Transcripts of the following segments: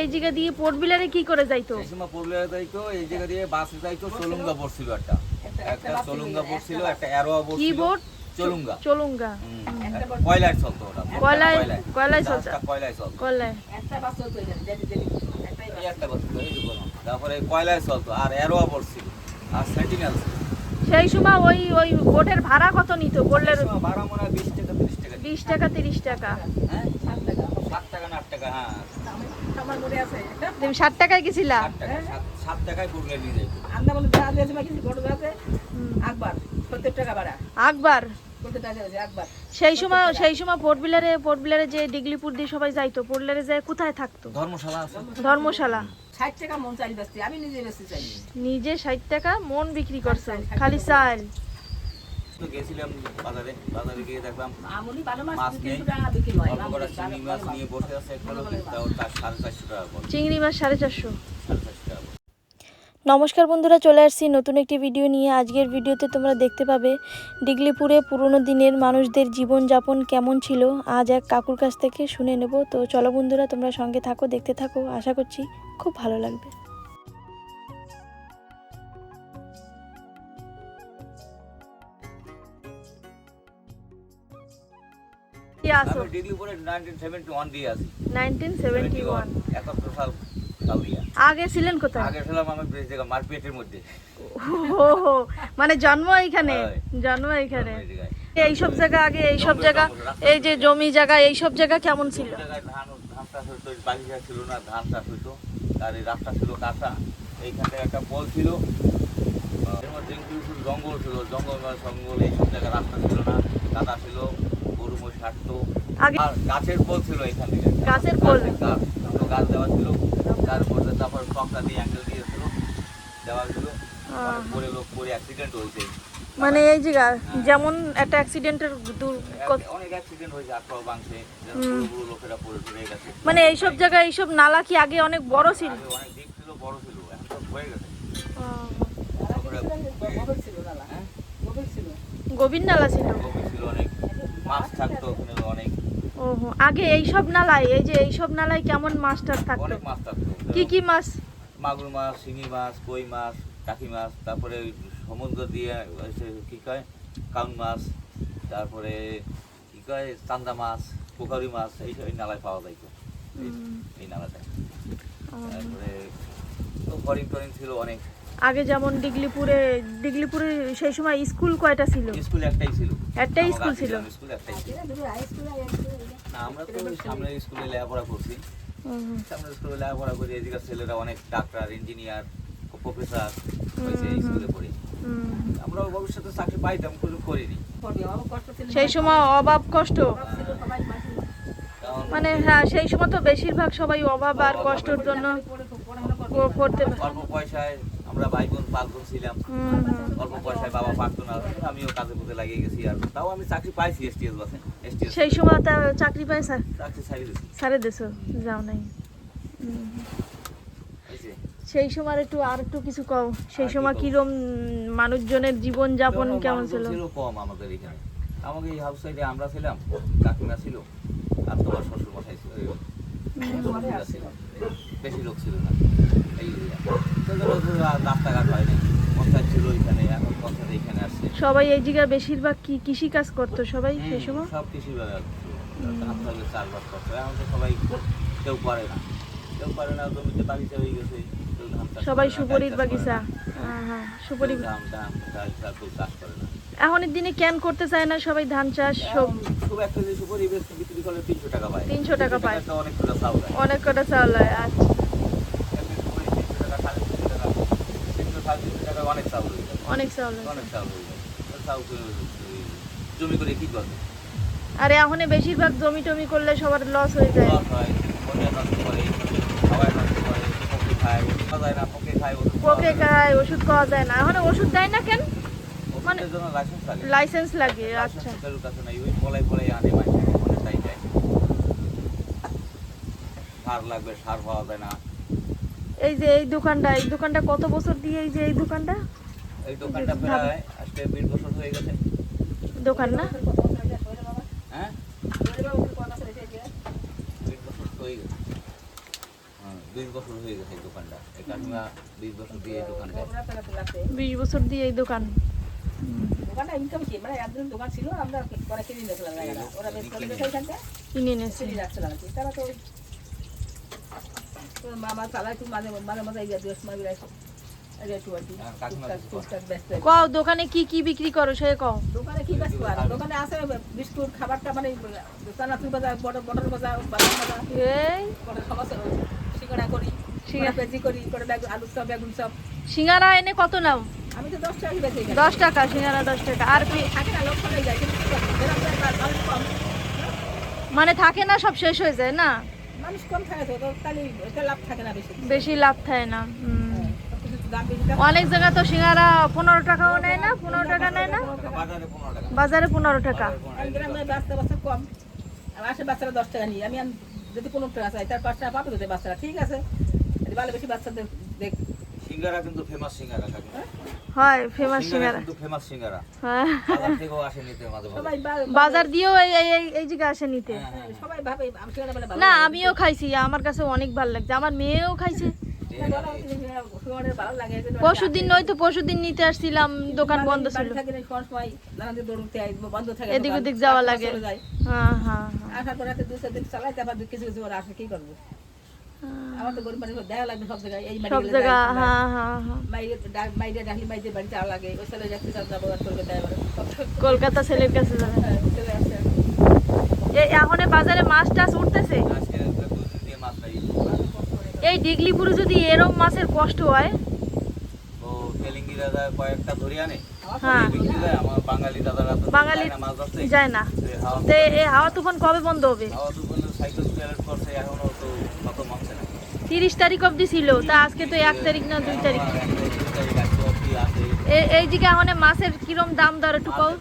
এই জায়গা দিয়ে পোর্ট বিলারে কি করে যাইতো? এই সময় যাইতো এই জায়গা দিয়ে বাসে যাইতো চলুঙ্গা পড়ছিল একটা। একটা চলুঙ্গা পড়ছিল একটা অ্যারোয়া কি পড়ছিল বোট চলুঙ্গা। চলুঙ্গা। কয়লায় চলতো ওটা? কয়লায় কয়লায়। চলতো। কয়লায় চলতো? কয়লায়। একটা বাস চলতো বাস। একটা এই তারপরে কয়লায় চলতো আর অ্যারোয়া পড়ছিল আর সেন্টিনেল সেই সময় ওই ওই বোটের ভাড়া কত নিত? বললেন ভাড়া মনে হয় বিশ টাকা তিরিশ টাকা। বিশ টাকা তিরিশ টাকা। হ্যাঁ? সাত টাকা। সাত টাকা না আট টাকা হ্যাঁ আমার মনে আছে একটা তুমি ষাট টাকায় গেছিলা সাত টাকায় পুরুলিয়া নিয়ে আছে? সত্তর টাকা ভাড়া। সেই সময় সেই সময় পোর্ট বিলারে পোর্ট বিলারে যে ডিগলিপুর দিয়ে সবাই যাইতো পোর্ট বিলারে যায় কোথায় থাকতো? ধর্মশালা ধর্মশালা। ষাট টাকা মন চাল আমি নিজে বেচতে চাই নিজে ষাট টাকা মন বিক্রি করছে খালি চাল। তো গেছিলাম বাজারে বাজারে গিয়ে দেখলাম মাছ মাছ নেই। তিনশো টাকা বিক্রি অল্প কটা চিংড়ি মাছ নিয়ে বসে আছে একটা লোক তাও তার সাড়ে চারশো টাকা চিংড়ি মাছ সাড়ে চারশো। সাড়ে চারশো টাকা নমস্কার বন্ধুরা চলে আসছি নতুন একটি ভিডিও নিয়ে। আজকের ভিডিওতে তোমরা দেখতে পাবে ডিগলিপুরে পুরনো দিনের মানুষদের জীবনযাপন কেমন ছিল। আজ এক কাকুর কাছ থেকে শুনে নেব। তো চলো বন্ধুরা তোমরা সঙ্গে থাকো দেখতে থাকো। আশা করছি খুব ভালো লাগবে। আমি ডিগ্রি পরে নাইনটিন সেভেন্টি ওয়ান দিয়ে আসি। নাইনটিন সেভেন্টি ওয়ান একাত্তর সাল সাল আগে ছিলেন কোথায়? আগে ছিলাম আমি বেশ জায়গা মারপেটের মধ্যে। ও হো, মানে জন্ম এইখানে হয়। জন্ম এইখানে। এই। এইসব জায়গা আগে এইসব জায়গা এই যে জমি জায়গা এইসব জায়গা কেমন ছিল? এই ধান ধান চাষ হইতো বাগিচা ছিল না ধান চাষ আর এই রাস্তা ছিল কাঁচা। এইখানটায় একটা পল ছিল। জঙ্গল ছিল। জঙ্গল বা জঙ্গল এইসব জায়গায় রাস্তা ছিল না কাদা ছিল। আর গাছের পোল ছিল এখান থেকে। গাছের পোল? গাছ দেওয়া ছিল। তারপরে তারপর টকটা দিয়ে অ্যাঙ্গেল দিয়েছিল। দেওয়া ছিল। পরে লোক পরে অ্যাক্সিডেন্ট হয়েছে। মানে এই জায়গা যেমন একটা অ্যাক্সিডেন্টের দূর অনেক অ্যাক্সিডেন্ট হয়েছে লোকেরা পড়ে পড়ে গেছে। মানে এইসব জায়গায় এইসব নালা কি আগে অনেক বড় ছিল? অনেক দিক ছিল বড় ছিল এখন সব হয়ে গেছে। গভীর ছিল হ্যাঁ? ছিল। গভীর নালা ছিল। গভীর ছিল অনেক। মাছ থাকতো ওখানে অনেক। ও হো, আগে এইসব নালায় এই যে এইসব নালায় কেমন মাছটার থাকতো? অনেক মাছ থাকতো। কি কি মাছ? মাগুর মাছ শিঙি মাছ কই মাছ টাকি মাছ তারপরে সমুদ্র দিয়ে কি কয়? কাউন মাছ তারপরে কি কয়? চান্দা মাছ পোখারি মাছ এই সব এই নালায় পাওয়া যাইতো এই-। এই নালাটায় তারপরে তো ফরিং টরিং ছিল অনেক। আগে যেমন ডিগলিপুরে ডিগলিপুরে সেই সময় স্কুল কয়টা ছিল? স্কুল একটাই ছিল। একটাই স্কুল ছিল? স্কুল একটাই ছিল। না, আমরা তো ওই সামনের স্কুলে লেখাপড়া করছি। হুম, সামনের স্কুলে লেখাপড়া করি এদিকের ছেলেরা অনেক ডাক্তার ইঞ্জিনিয়ার প্রফেসর হয়েছে স্কুলে পড়ে। আমরা ভবিষ্যতে চাকরি পাইতাম কিন্তু করিনি। সেই সময় অভাব কষ্ট? মানে হ্যাঁ সেই সময় তো বেশিরভাগ সবাই অভাব আর কষ্টের জন্য পড়ে। পড়াশোনা করবে ক- করতে অল্প পয়সায় আমরা ভাই বোন পাঁচ বোন ছিলাম। অল্প পয়সায় বাবা পারতো না আমিও কাজে পথে লাগিয়ে গেছি আর। তাও আমি চাকরি পাইছি এসটিএস বাসে এসটিএস সেই সময় তা চাকরি পাই স্যার? চাকরি ছাড়িয়ে দিয়েছি। সারে দেশো যাও নাই। সেই সময় একটু আর একটু কিছু কম সেই সময়? কিরম মানুষজনের জীবন যাপন কেমন ছিল? কম আমাদের এখানে। আমাকে এই হাউস সাইডে আমরা ছিলাম কাকিমা ছিল আর তোমার শ্বশুর মশাই ছিল। বেশি লোক ছিল না এই রাস্তাঘাট হয়নি পঞ্চায়েত ছিল এখানে এখন পঞ্চায়েত এখানে আসছে সবাই এই জায়গায় বেশিরভাগ কি কৃষি কাজ করতো সবাই সেই সময়? সব কৃষি বাজার চাষবাস করতো। এখন তো সবাই কেউ করে না। কেউ করে না জমিতে বাগিচা হয়ে গেছে। সবাই সুপরির বাগিচা। হ্যাঁ হ্যাঁ সুপরি চাষ করে না। এখনের দিনে ক্যান করতে চায় না সবাই ধান চাষ? সব তিনশো টাকা পায়। 300 টাকা পায়। অনেক চাউল কটা চাল হয় আচ্ছা একদিন সুপরি তিনশো টাকা সাড়ে তিনশো টাকা তিনশো সাড়ে তিনশো টাকা অনেক চাউল অনেক হয় অনেক চাউল চাউল জমি করে কি করবে? আর এখন বেশিরভাগ জমি টমি করলে সবার লস হয়ে যায়। লস হয় নষ্ট করে সবাই নষ্ট করে পকে খায় খাওয়া যায় না পকে খায় পোকে। খায় ওষুধ খাওয়া যায় না। এখন ওষুধ দেয় না কেন? মানে- লাইসেন্স লাগে। আচ্ছা। কাছে নাই ওই পলাই পলাই আনে মাইনে অনেকটাই যায় সার লাগবে সার পাওয়া যায় না। এই যে এই দোকানটা এই দোকানটা কত বছর দিয়ে এই যে এই দোকানটা? এই দোকানটা প্রায় আজকে বিশ বছর হয়ে গেছে। দোকান না? হ্যাঁ? বিশ বছর তো হয়ে গেছে। হ্যাঁ। বিশ বছর হয়ে গেছে এই দোকানটা। এই কাকিমা বিশ বছর দিয়ে এই দোকানটা। ওরা টাকাতে লাগছে। বিশ বছর দিয়ে এই দোকান। দোকানটা ইনকাম কি? মানে একজন দোকান ছিল আমরা পরে কিনে নিয়েছিলাম জায়গাটা ওরা বেশ করে কিনে আর তারা তো কও দোকানে কি কি বিক্রি করো সে কও। দোকানে কি দোকানে আছে বিস্কুট খাবারটা মানে চানাচুর বাজার বড় বটর বাজার বাদাম বাজার। এই? বড় সমস্যা সিঙ্গড়া করি সিঙ্গাড়া। সিঙ্গড়া করি করে আলু চপ বেগুন চপ সিঙ্গারা এনে কত নাও? আমি তো দশ টাকা বেঁচে গেছি। দশ টাকা সিঙ্গারা দশ টাকা। আর কি? থাকে না লোক চলে যায় কিন্তু মানে থাকে না সব শেষ হয়ে যায় না? মানুষ কম থাকে তো তো তাহলে লাভ থাকে না বেশি। বেশি লাভ থাকে না। হ্যাঁ, থাকে। অনেক জায়গা তো সিঙ্গারা পনেরো টাকাও নেয় না পনেরো টাকা নেয় না? বাজারে পনেরো টাকা। বাচ্চা বাচ্চা কম। আর আসে বাচ্চারা দশ টাকা নিই আমি যদি পনেরো টাকা চাই তার পাঁচ টাকা পাবে তো বাচ্চারা। ঠিক আছে। ভালো বেশি বাচ্চাদের দেখ সিঙ্গারা কিন্তু ফেমাস সিঙ্গারা কাকিমা হয় ফেমাস সিঙ্গারা সিঙ্গারা। কিন্তু ফেমাস সিঙ্গারা। হ্যাঁ। বাজার থেকেও আসে নিতে মাঝে বাজার দিয়েও এই এই এই- জায়গা আসে নিতে। সবাই ভাবে আমি সেখানে বলে না আমিও খাইছি আমার কাছে অনেক ভালো লাগছে। আমার মেয়েও খাইছে। না, বলো, সুগারের ভালো লাগে এই জন্য পরশু দিন নয়তো পরশু দিন নিতে আসছিলাম দোকান বন্ধ ছিল এদিক ওদিক যাওয়া লাগে। হ্যাঁ হ্যাঁ হ্যাঁ। আসার পর দু চার দিন চালাই তারপর কিছু কিছু আসে কি করব? আমার তো গরিব মানুষ দেখা লাগবে সব জায়গায়। এই সব জায়গা হ্যাঁ হ্যাঁ হ্যাঁ। মাইরে ডা- মাইরে ডাকলে মাইরে বাড়ি যাওয়া লাগে। ওই ছেলে যাচ্ছে যাব আর করবে তাই আবার? কলকাতা ছেলের কাছে যাবে। চলে আসছে। এই এখন বাজারে মাছ টাছ উঠতেছে? এই ডিগলিপুরে যদি এরম মাছের কষ্ট হয়? ও তেলেঙ্গি দাদা কয়েকটা ধরে আনে। হ্যাঁ। বাঙালি যায় না মাছ ধরতে যায় না। যে হাওয়া তো এই হাওয়া তুফান কবে বন্ধ হবে? হাওয়া তুফানের সাইকেল করছে এখনও তো তিরিশ তারিখ অবধি ছিল তা আজকে তো এক তারিখ না দুই তারিখ। এই দিকে এখন মাছের কিরম দাম দর একটু কও।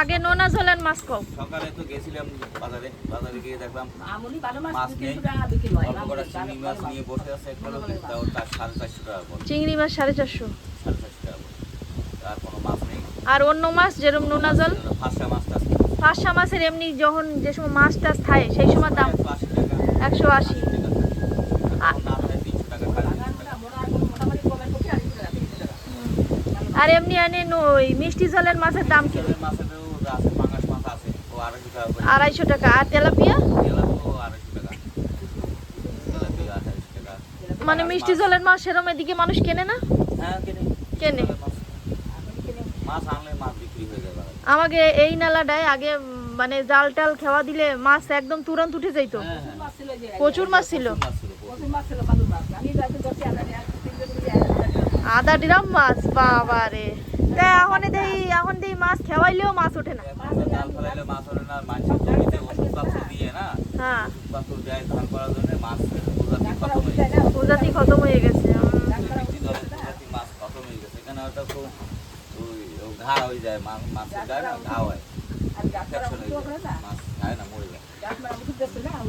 আগে নোনা জলের মাছ কও। সকালে তো গেছিলাম বাজারে বাজারে গিয়ে দেখলাম আমুলি ভালো মাছ নেই। হয়। চিংড়ি মাছ নিয়ে বসে আছে সাড়ে চারশো চিংড়ি মাছ সাড়ে আর কোনো মাছ নেই। আর অন্য মাছ যেরকম নোনা জল ফাঁসা মাছ পাঁচশা মাছের এমনি যখন যে সময় মাছ টাছ থাকে সেই সময় দাম। একশো আশি। আর হয় এমনি এনে ওই মিষ্টি জলের মাছের দাম কি? আড়াইশো টাকা আর তেলাপিয়া? মানে মিষ্টি জলের মাছ সেরম এদিকে মানুষ কেনে না? হ্যাঁ কিনে। হয়ে আমাকে এই নালাটায় আগে মানে জাল টাল খেওয়া দিলে মাছ একদম তুরন্ত উঠে যাইতো। মাছ প্রচুর মাছ ছিল মাছ মাছ মাছ। আধা ডিরাম মাছ বাবা রে তা এখন দেই এখন দেই মাছ খেওয়াইলেও মাছ ওঠে না। মাছ হ্যাঁ। মাছ প্রজাতি খতম হয়ে গেছে। মাছ ঘা হয়ে যায় মা- মাছের গায়ে ঘা হয়।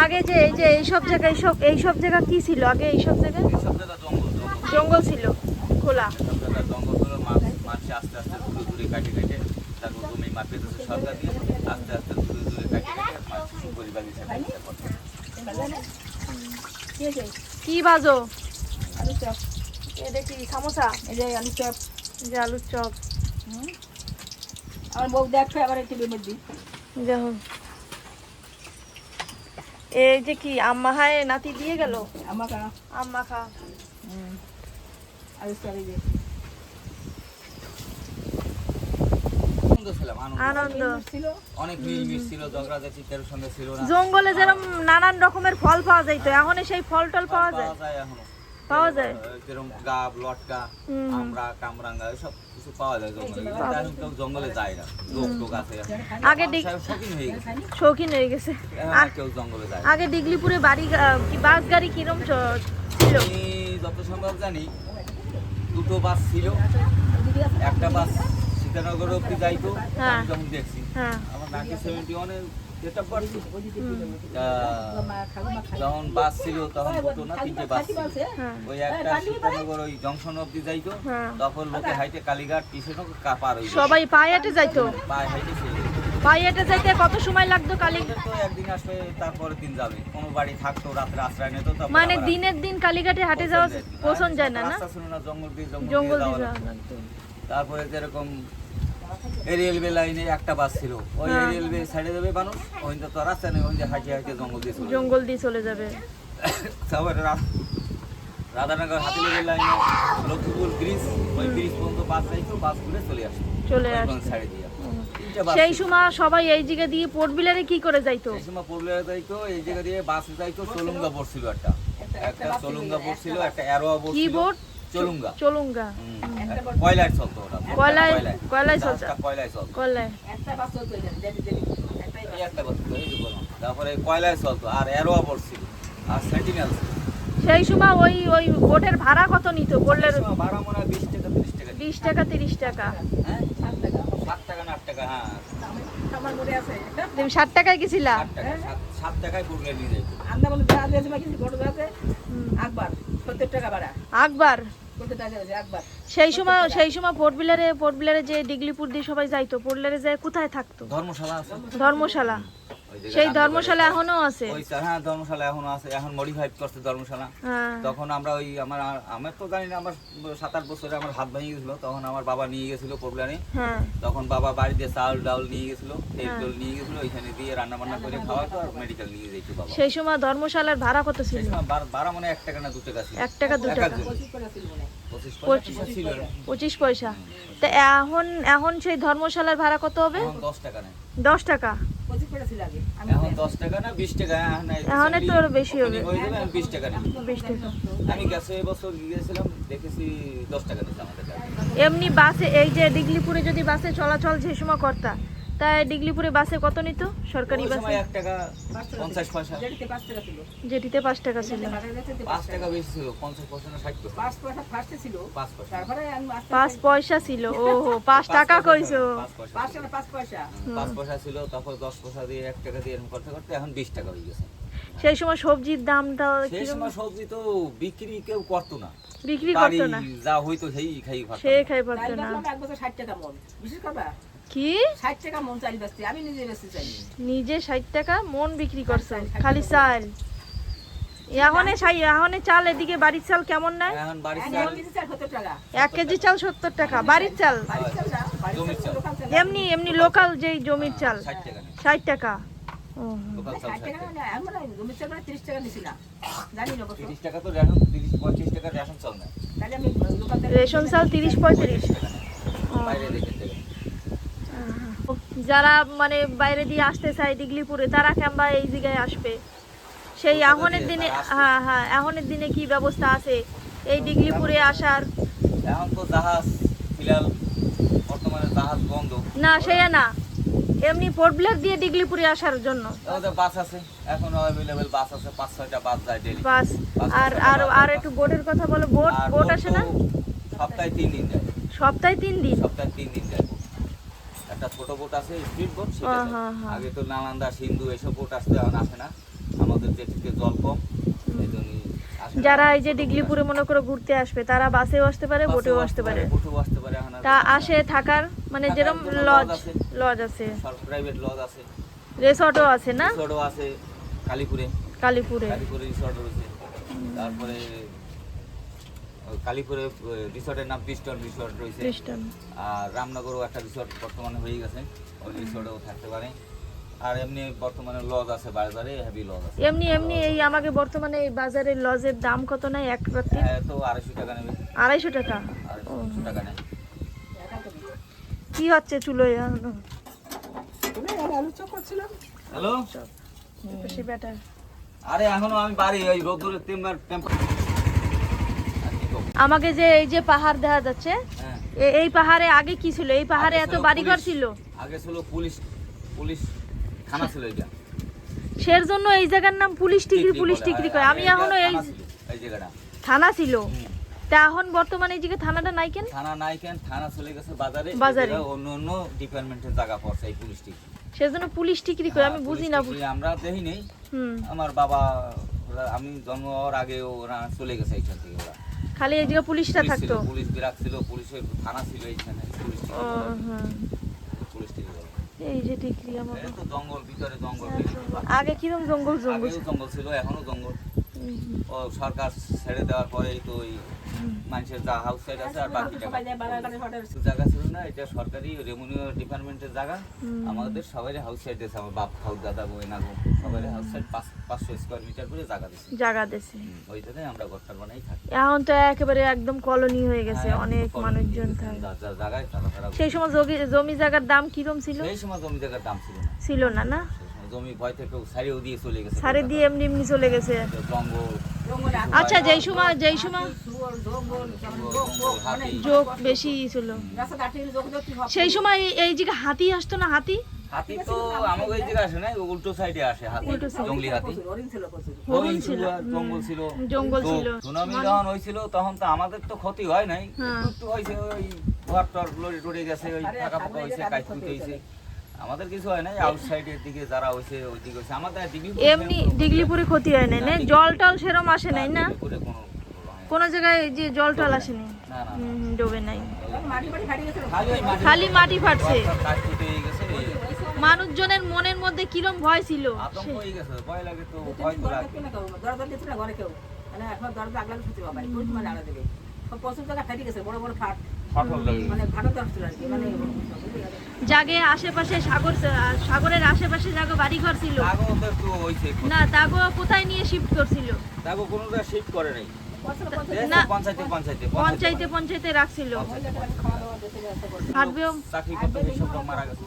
আগে যে এই যে এইসব জায়গায় এইসব এইসব জায়গা কি ছিল? আগে এইসব জায়গায়? জায়গা জঙ্গল, ছিল খোলা? কি? বাজো? আলুর চপ। এ দেখি সামোসা। এই যে আলুর চপ। যে আলুর চপ। আমার বউ দেখো আবার এই টিভির মধ্যে দেখো এই যে কি আম্মা হায় নাতি দিয়ে গেল? আম্মা খা। জঙ্গলে যেরকম নানান রকমের ফল পাওয়া যাইতো এখন সেই ফল টল পাওয়া যায়। পাওয়া যায় এখনও। যেরকম গাব লটকা। আমরা কামরাঙ্গা সব কিছু পাওয়া যায় জঙ্গলে এখন। কেউ জঙ্গলে যায় না। লোক টোক আছে। আগে শৌখিন হয়ে গেছে। শৌখিন হয়ে গেছে। আর কেউ জঙ্গলে যায় আগে ডিগলিপুরে বাড়ি কি বাস গাড়ি কিরম ছিল? আমি যত সম্ভব জানি দুটো বাস ছিল। একটা বাস সীতানগর অব্দি যাইতো হ্যাঁ। যখন দেখছি। হ্যাঁ। আমার নাকি সেভেন্টি ওয়ানে যখন বাস ছিল তখন দুটো না তিনটে বাস ছিল হ্যাঁ। ওই একটা সীতানগর ওই জংশন অব্দি যাইতো হ্যাঁ। তখন লোকে হাইটে কালীঘাট পিছনে হয়ে সবাই পায়ে হেঁটে যাইতো। পায়ে চলে পায়ে হেঁটে যাইতে কত সময় লাগতো কালী? তো একদিন আসবে তারপরে দিন যাবে। কোনো বাড়ি থাকতো রাত্রে আশ্রয় নিত মানে দিনের দিন কালীঘাটে হাটে যাওয়া পছন্দ যায়। না না? রাস্তা ছিল না জঙ্গল দিয়ে জঙ্গল দিয়ে যাওয়া তারপরে যেরকম এই রেলওয়ে লাইনে একটা বাস ছিল। ওই হ্যাঁ। রেলওয়ে সাইডে যাবে মানুষ ওই তো রাস্তা নেই ওই যে হাঁটে হাঁটে জঙ্গল দিয়ে জঙ্গল দিয়ে চলে যাবে। তারপরে রাধানগর হাতিলের লাইনে লক্ষ্মীপুর ব্রিজ ওই ব্রিজ পর্যন্ত বাস যাইতো বাস ঘুরে চলে আসতো। চলে আসতো। সাইডে দিয়ে। তিনটা সেই সময় সবাই এই জায়গা দিয়ে পোর্ট বিলারে কি করে যাইতো? সেই সময় পুরুলিয়া যাইতো এই জায়গা দিয়ে বাস যাইতো চলুঙ্গা বোর্ড ছিল একটা। একটা চলুঙ্গা বোর্ড ছিল একটা অ্যারোয়া বোর্ড কি বোট চলুঙ্গা। চলুঙ্গা। হুম, কয়লায় চলতো ওটা? কয়লায় কয়লায়। চলছে কয়লায় চলতো। কয়লায়। একটা বাস চলতো এই যে, যেতে যেতে, একটাই বাস। এই এই যে বললাম। তারপরে কয়লায় চলতো আর সেন্টিনেল সেই সময় ওই ওই বোটের ভাড়া কত নিত? সময় ভাড়া মনে হয় বিশ টাকা তিরিশ টাকা। বিশ টাকা তিরিশ টাকা। হ্যাঁ? সাত টাকা। সাত টাকা না আট টাকা হ্যাঁ। আমার মনে আছে। তুমি ষাট টাকায় গেছিলা? নিয়ে বলে দিয়েছে বা কিছু সত্তর টাকা ভাড়া। আকবার? সেই সময় সেই সময় পোর্ট বিলারে পোর্ট বিলারে যে ডিগলিপুর দিয়ে সবাই যাইতো পোর্ট বিলারে যায় কোথায় থাকতো? ধর্মশালা আছে। ধর্মশালা। সেই ধর্মশালা এখনও আছে। ওই হ্যাঁ ধর্মশালা এখনও আছে। এখন মডিফাইড করছে ধর্মশালা। হ্যাঁ। তখন আমরা ওই আমার আমার তো জানি না আমার সাত আট বছরে আমার হাত ভেঙে গেছিল। তখন আমার বাবা নিয়ে গেছিল প্রবলেমে হ্যাঁ। তখন বাবা বাড়িতে চাল ডাউল নিয়ে গেছিল তেল হ্যাঁ। টেল নিয়ে গেছিল ওইখানে দিয়ে রান্না বান্না করে খাওয়াতো আর মেডিকেল নিয়ে যেত বাবা। সেই সময় ধর্মশালার ভাড়া কত ছিল? সেই সময় বার- মানে এক টাকা না দু টাকা ছিল। এক টাকা দু টাকা। পঁচিশ হয়। পয়সা। তা এখন এখন সেই ধর্মশালার ভাড়া কত হবে? দশ টাকা নেই। দশ টাকা? পঁচিশ টাকা ছিল আগে। আমি এখন দশ টাকা না বিশ টাকা এখন এই এখন একটু recently আরও বেশি হবে। opening হয়ে এখন বিশ টাকা নেই বিশ টাকা। আমি গেছে এবছর গিয়েছিলাম দেখেছি দশ টাকা নিচ্ছে আমাদের কাছে। এমনি বাসে এই যে ডিগলিপুরে যদি বাসে চলাচল যে সময় করতা তাই ডিগলিপুরে বাসে কত নিত? সরকারি বাসে? সময় এক টাকা পঞ্চাশ পয়সা। যেটিতে পাঁচ টাকা ছিল। যেটিতে পাঁচ টাকা ছিল বাজারে যেতে পাঁচ টাকা বেশি ছিল পঞ্চাশ পয়সা না ষাট পয়সা? পাঁচ পয়সা ফার্স্টে ছিল। পাঁচ পয়সা। তারপরে আমি আস্তে পাঁচ আস্তে পয়সা ছিল ও হো পাঁচ টাকা কইছো। পাঁচ পয়সা। পাঁচ ছিল। টাকা পাঁচ পয়সা। হুম, পাঁচ পয়সা ছিল তারপর দশ পয়সা দিয়ে এক টাকা দিয়ে এরকম করতে করতে এখন বিশ টাকা হয়ে গেছে। সেই সময় সবজির দামটা সেই সময় সবজি তো বিক্রি কেউ করতো না। বিক্রি করতো না? যা হইতো সেই খাই সে খাই চাল পারতো না। বেচলাম এক বছর ষাট টাকা মন। বিশেষ কথা কি? ষাট টাকা মন চাল বেচছি আমি নিজে বেচতে চাই নিজে ষাট টাকা মন বিক্রি করছ। খালি চাল। এখনে ছাই এখনে চাল এদিকে বাড়ির চাল কেমন নেয় এখন বাড়ির এক চাল কেজি চাল সত্তর টাকা। এক কেজি চাল সত্তর টাকা। বাড়ির চাল? চাল চাল চাল। চাল। এমনি এমনি লোকাল যেই জমির চাল। ষাট টাকা নেই। চাল চাল চাল চাল রেশন চাল তিরিশ পঁয়ত্রিশ টাকা নেয় ও। বাইরে দেখে থেকে যারা মানে বাইরে দিয়ে আসতে চায় ডিগলিপুরে তারা কেমবা এই জায়গায় আসবে? সেই এখনের দিনে হ্যাঁ হ্যাঁ এখনের দিনে কি ব্যবস্থা আছে? এই ডিগলিপুরে আসার এখন তো জাহাজ ফিলাল বর্তমানে জাহাজ বন্ধ। না সেয়া না। এমনি পোর্ট ব্লেয়ার দিয়ে ডিগলিপুরে আসার জন্য। বাস আছে। এখন অ্যাভেলেবেল বাস আছে। পাঁচ ছয়টা বাস যায় ডেলি বাস। আর আর আর একটু বোটের কথা বলো। বোট বোট আসে না? সপ্তাহে তিন দিন যায়। সপ্তাহে তিন দিন? সপ্তাহে তিন দিন যায়। একটা ছোট বোট আছে স্পিড বোট সেটা হ্যাঁ, যায়। হ্যাঁ, হ্যাঁ। আগে তো নালান্দা সিন্ধু এসব বোট আসতে আসে না। আমাদের যেটিতে জল কম এই জন্যই যারা এই যে ডিগলিপুরে মনে করে ঘুরতে আসবে তারা বাসেও আসতে পারে বোটেও আসতে পারে বোটেও আসতে পারে এখন তা আসে থাকার মানে যেরকম লজ লজ আছে। প্রাইভেট লজ আছে। রিসর্টও আছে না? রিসোর্টও আছে কালীপুরে। কালীপুরে। কালীপুরে রিসর্ট রয়েছে। তারপরে কালীপুরে রিসর্টের নাম পিস্টন রিসর্ট রয়েছে। আর রামনগরও একটা রিসর্ট বর্তমানে হয়ে গেছে। ওই রিসর্টেও থাকতে পারে। আর এমনি বর্তমানে লজ আছে বাজারে হেভি লজ আছে। এমনি এমনি এই আমাকে বর্তমানে এই বাজারে লজের দাম কত নাই এক রাত্রি হ্যাঁ, তো আড়াইশো টাকা নেবে। আড়াইশো টাকা? আড়াইশো টাকা নেয়। কি হচ্ছে চুলোয়? এখনও? আলু চপ করছিলাম হ্যালো? বেশি বেটার আরে এখনও আমি বাড়ি ওই রোদ্দুরের টেম্পার টেম্পার আমাকে যে এই যে পাহাড় দেখা যাচ্ছে হ্যাঁ। এই পাহাড়ে আগে কি ছিল? এই পাহাড়ে এত বাড়িঘর ছিল? আগে ছিল পুলিশ পুলিশ থানা ছিল এটা। সের জন্য এই জায়গার নাম পুলিশ টিকরি পুলিশ টিকরি আর কয়। আমি এখনও এই থানা ছিল, এই জায়গাটা। থানা ছিল? তা এখন বর্তমানে এই থানাটা নাই কেন? থানা নাই কেন? থানা চলে গেছে বাজারে। বাজারে। অন্য অন্য ডিপার্টমেন্টের জায়গা পড়ছে এই পুলিশ টিকরি। সেজন্য পুলিশ টিকরি কয়? আমি হ্যাঁ, বুঝি না টিকরি আমরা দেখি নেই আমার বাবা আমি জন্ম হওয়ার আগে ওরা চলে গেছে এইখান থেকে ওরা। খালি এই জায়গায় পুলিশটা থাকতো? পুলিশ বিরাট ছিল পুলিশের থানা ছিল এইখানে পুলিশ। হ্যাঁ। পুলিশ এই যে টিকরি আমার এত তো জঙ্গল ভিতরে জঙ্গল। আগে কিরম জঙ্গল জঙ্গল জঙ্গল ছিল এখনও জঙ্গল। ও সরকার ছেড়ে দেওয়ার পরেই তো ওই মানুষের যা হাউস সাইড আছে আর বাকি জায়গা। ছিল না এটা সরকারি রেভিনিউ ডিপার্টমেন্টের জায়গা। আমাদের সবাই হাউস সাইড আছে আমার বাপ হাউস দাদা বই না সবাই হাউস সাইড পাঁচ পাঁচশো স্কোয়ার মিটার করে জায়গা দিয়েছে জায়গা দেশে ওই জন্যই আমরা ঘরটার বানাই থাকি। এখন তো একেবারে একদম কলোনি হয়ে গেছে হ্যাঁ, অনেক মানুষজন থাকে। জায়গায় সেই সময় জমি- জায়গার দাম কিরম ছিল? সেই সময় জমি জায়গার দাম ছিল না। ছিল না না? জমি ভয় থেকে সারিয়েও দিয়ে চলে গেছে। সারি দিয়ে এমনি এমনি চলে গেছে। জঙ্গলে আচ্ছা যেই সময় যেই সময় যোগ বেশি ছিল। সেই সময় এই- জায়গায় হাতি আসতো না হাতি? হাতি তো আমাকে এই আসে না উল্টো সাইডে আসে হাতি জঙ্গলি হাতি। হরিণ ছিল প্রচুর হরিণ ছিল। আর জঙ্গল ছিল। জঙ্গল ছিল। সুনামি যখন হয়েছিল তখন তো আমাদের তো ক্ষতি হয় নাই। হ্যাঁ। একটু একটু হয়েছে ওই ঘর টর লড়ে টড়ে গেছে ওই আরে, ফাঁকা ফাঁকা হয়েছে কাজ হয়েছে। আমাদের কিছু হয় নাই আউটসাইডের দিকে যারা ওই দিকে হয়েছে আমাদের ডিগ্রি এমনি ডিগলিপুরে ক্ষতি হয় নাই না জল টল সেরম আসে নাই না? কোনো জায়গায় যে জল টল আসেনি? না না না। হুম, হুম, ডোবে নাই। খালি মাটি ফাটছে। মানুষজনের মনের মধ্যে কিরম ভয় ছিল? আতঙ্ক সে- হয়ে গেছে ভয় লাগে তো ভয় তো লাগে না দরজা দিচ্ছে না ঘরে কেউ? মানে এখন দরজা আগলা ছুটি বাবা কোন সময় লাগা? দেবে সব প্রচুর জায়গা ফাটি গেছে বড় বড় ফাট। মানে মানে জাগে আশেপাশে সাগর সাগরের আশেপাশে জাগো বাড়িঘর ছিল। না তাগো কোথায় নিয়ে শিফট করছিল? তাগো কোনোটা শিফট করে নাই। পঞ্চায়েতে পঞ্চায়েতে রাখছিল। করতে এইসব লোক মারা গেছে।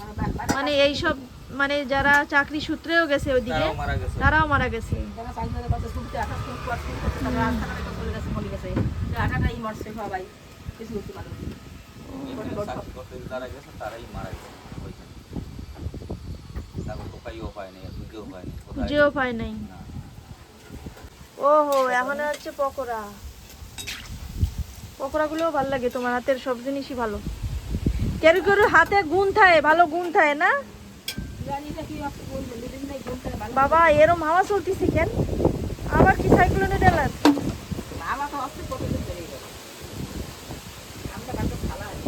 মানে এই সব মানে যারা চাকরি সূত্রেও গেছে ওইদিকে তারাও মারা গেছে। কোন কোন সবাই। কিছু করতে পায় নাই ওহো এখন হচ্ছে পকোড়া। পকোড়াগুলোও ভালো লাগে তোমার হাতের সব জিনিসই ভালো। কেউ কেউ হাতে গুণ থাকে ভালো গুণ থাকে না? বাবা এরম হাওয়া চলতেছে কেন? আবার কি সাইক্লোনের তো অস্ত্র কত দিন চলে গেল আমরা কালকে খালা আছে